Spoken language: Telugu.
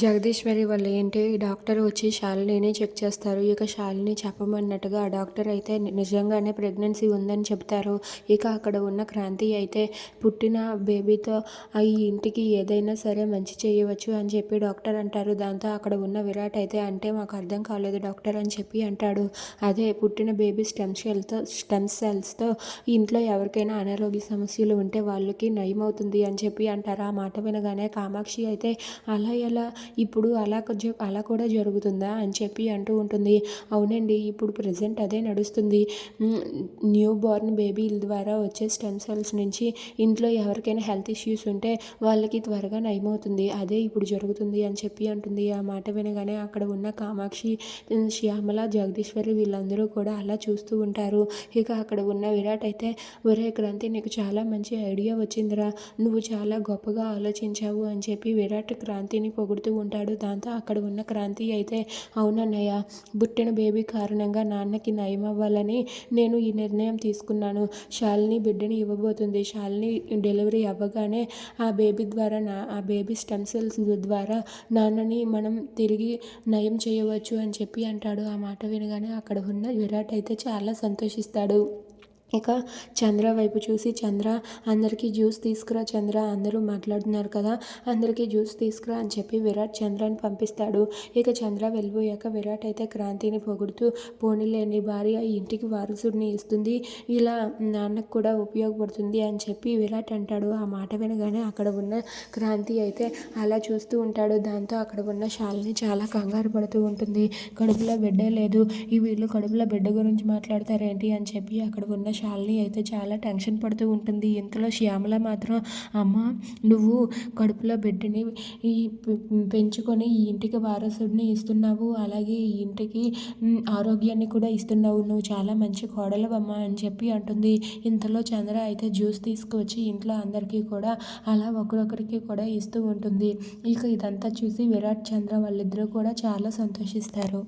జగదీశ్వరి వాళ్ళ ఏంటి డాక్టర్ వచ్చి శాలినిని చెక్ చేస్తారు. ఇక శాలిని చెప్పమన్నట్టుగా ఆ డాక్టర్ అయితే నిజంగానే ప్రెగ్నెన్సీ ఉందని చెప్తారు. ఇక అక్కడ ఉన్న క్రాంతి అయితే పుట్టిన బేబీతో ఈ ఇంటికి ఏదైనా సరే మంచి చేయవచ్చు అని చెప్పి డాక్టర్ అంటారు. దాంతో అక్కడ ఉన్న విరాట్ అయితే అంటే మాకు అర్థం కాలేదు డాక్టర్ అని చెప్పి అంటాడు. అదే పుట్టిన బేబీ స్టెమ్ సెల్తో స్టెమ్ సెల్స్తో ఇంట్లో ఎవరికైనా అనారోగ్య సమస్యలు ఉంటే వాళ్ళకి నయమవుతుంది అని చెప్పి అంటారు. ఆ మాట వినగానే కామాక్షి అయితే అలా ఎలా ఇప్పుడు అలా కొంచెం అలా కూడా జరుగుతుందా అని చెప్పి అంటూ ఉంటుంది. అవునండి ఇప్పుడు ప్రజెంట్ అదే నడుస్తుంది. న్యూ బోర్న్ బేబీల ద్వారా వచ్చే స్టెమ్ సెల్స్ నుంచి ఇంట్లో ఎవరికైనా హెల్త్ ఇష్యూస్ ఉంటే వాళ్ళకి త్వరగా నయమవుతుంది. అదే ఇప్పుడు జరుగుతుంది అని చెప్పి అంటుంది. ఆ మాట వినగానే అక్కడ ఉన్న కామాక్షి శ్యామల జగదీశ్వరి వీళ్ళందరూ కూడా అలా చూస్తూ ఉంటారు. ఇక అక్కడ ఉన్న విరాట్ అయితే ఒరే క్రాంతి నీకు చాలా మంచి ఐడియా వచ్చిందిరా. నువ్వు చాలా గొప్పగా ఆలోచించావు అని చెప్పి విరాట్ క్రాంతిని పొగుడుతూ ఉంటాడు. దాంతో అక్కడ ఉన్న క్రాంతి అయితే అవునన్నయ్య పుట్టిన బేబీ కారణంగా నాన్నకి నయం అవ్వాలని నేను ఈ నిర్ణయం తీసుకున్నాను. శాలిని బిడ్డని ఇవ్వబోతుంది. శాలిని డెలివరీ అవ్వగానే ఆ బేబీ ద్వారా నా ఆ బేబీ స్టెమ్ సెల్స్ ద్వారా నాన్నని మనం తిరిగి నయం చేయవచ్చు అని చెప్పి అంటాడు. ఆ మాట వినగానే అక్కడ ఉన్న విరాట్ అయితే చాలా సంతోషిస్తాడు. ఇక చంద్ర వైపు చూసి చంద్ర అందరికీ జ్యూస్ తీసుకురా చంద్ర అందరూ మాట్లాడుతున్నారు కదా అందరికీ జ్యూస్ తీసుకురా అని చెప్పి విరాట్ చంద్రని పంపిస్తాడు. ఇక చంద్ర వెళ్ళిపోయాక విరాట్ అయితే క్రాంతిని పొగుడుతూ పోనీలేని భార్య ఇంటికి వారసుడిని ఇస్తుంది ఇలా నాన్నకు కూడా ఉపయోగపడుతుంది అని చెప్పి విరాట్ అంటాడు. ఆ మాట వినగానే అక్కడ ఉన్న క్రాంతి అయితే అలా చూస్తూ ఉంటాడు. దాంతో అక్కడ ఉన్న శాలిని చాలా కంగారు పడుతూ ఉంటుంది. కడుపులో బిడ్డ లేదు. ఈ వీళ్ళు కడుపులో బిడ్డ గురించి మాట్లాడతారేంటి? అని చెప్పి అక్కడ ఉన్న శాలిని అయితే చాలా టెన్షన్ పడుతూ ఉంటుంది. ఇంతలో శ్యామల మాత్రం అమ్మ నువ్వు కడుపులో బిడ్డని పెంచుకొని ఈ ఇంటికి వారసుడిని ఇస్తున్నావు. అలాగే ఈ ఇంటికి ఆరోగ్యాన్ని కూడా ఇస్తున్నావు. నువ్వు చాలా మంచి కోడలవమ్మ అని చెప్పి అంటుంది. ఇంతలో చంద్ర అయితే జ్యూస్ తీసుకువచ్చి ఇంట్లో అందరికీ కూడా అలా ఒకరొకరికి కూడా ఇస్తూ ఉంటుంది. ఇక ఇదంతా చూసి విరాట్ చంద్ర వాళ్ళిద్దరూ కూడా చాలా సంతోషిస్తారు.